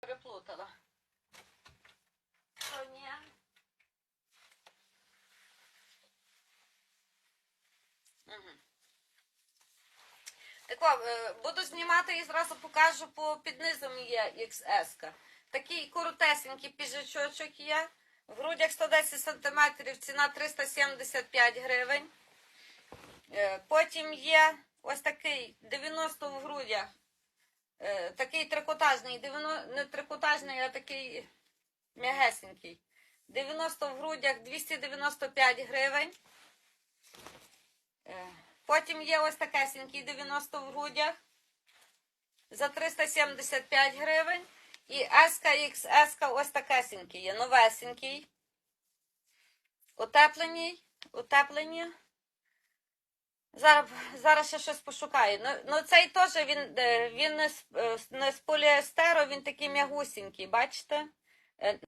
Переплутала. О, ні. Мгм. Так о, е, буду знімати і зразу покажу по під низом є XS. -ка. Такий коротесенький піджачочок є. В грудях 110 см, ціна 375 гривень. Е, Потім є ось такий 90 в грудях. Е, Такий трикотажний, 90, не трикотажний, а такий м'ягесенький. 90 в грудях 295 гривень. Е, Потім є ось такесенький 90 в грудях за 375 гривень. І SKXS ось такесенький є, новесенький. Утеплений, утеплені. Зараз, зараз ще щось пошукаю. Ну, ну цей теж він, е, він не з, е, не з поліестеру, він такий м'ягусінький, бачите? Е,